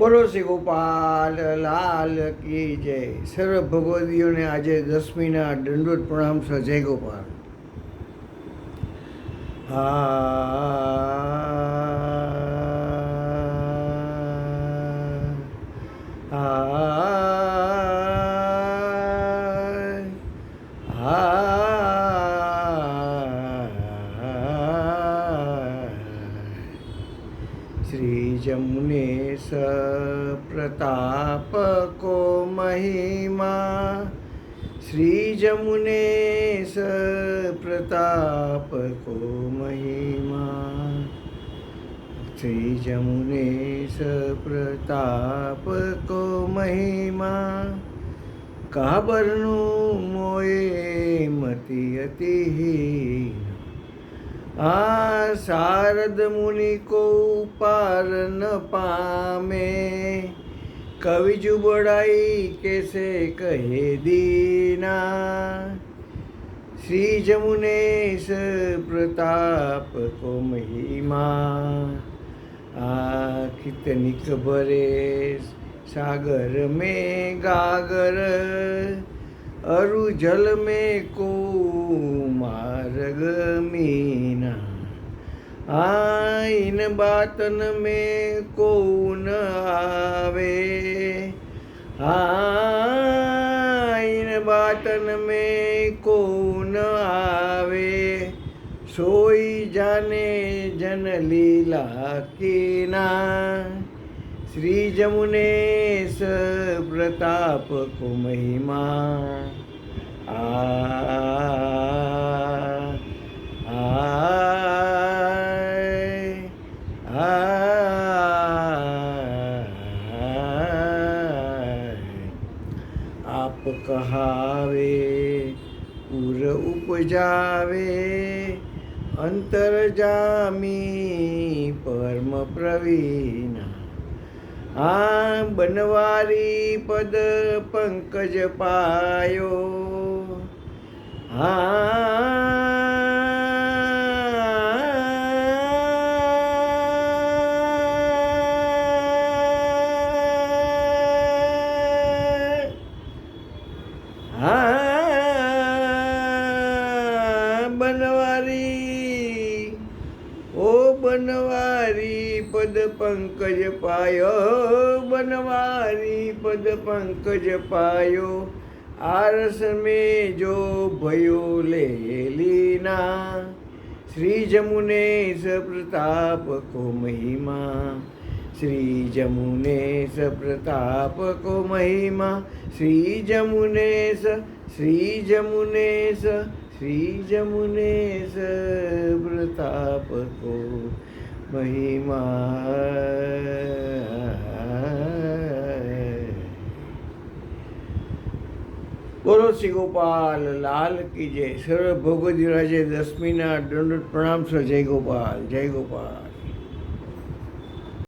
બોલો શ્રી ગોપાલ, લાલ કી જય. સર્વ ભગવદીઓને આજે દસમીના દંડોત પ્રણામ છે જય ગોપાલ. હા. जमुने स प्रताप को महिमा श्री जमुने स प्रताप को महिमा श्री जमुने स प्रताप को महिमा काबरनु मोए मति अति આ શારદ મુનિ કો પાર ન પામે. કવિ જુબડાઈ કેસે કહે દીના. શ્રી જમુનેશ પ્રતાપ કો મહિમા. આ કિતનિક ભરે સાગર મેં ગાગર. अरु जल में को मार्ग मीना। आइन बातन में को न आवे? आइन बातन में को न आवे? सोई जाने जन लीला की ना। श्री जमुनेश प्रताप को महिमा आ, आ, आ, आप कहावे उर उपजावे अंतर जामी परम प्रवीणा આ બનવારી પદ પંકજ પાયો. હા पद पंकज पायो बनवारी पद पंकज पायो। आरस में जो भयो ले लीना, श्री जमुने स प्रताप को महिमा। श्री जमुने स प्रताप को महिमा, श्री जमुने स, श्री जमुने स, श्री जमुने प्रताप को महिमा બોલો શ્રી ગોપાલ લાલ કી જય સર્વ ભોગવતી રાજે દસમીના દંડ પ્રણામ છે જય ગોપાલ જય ગોપાલ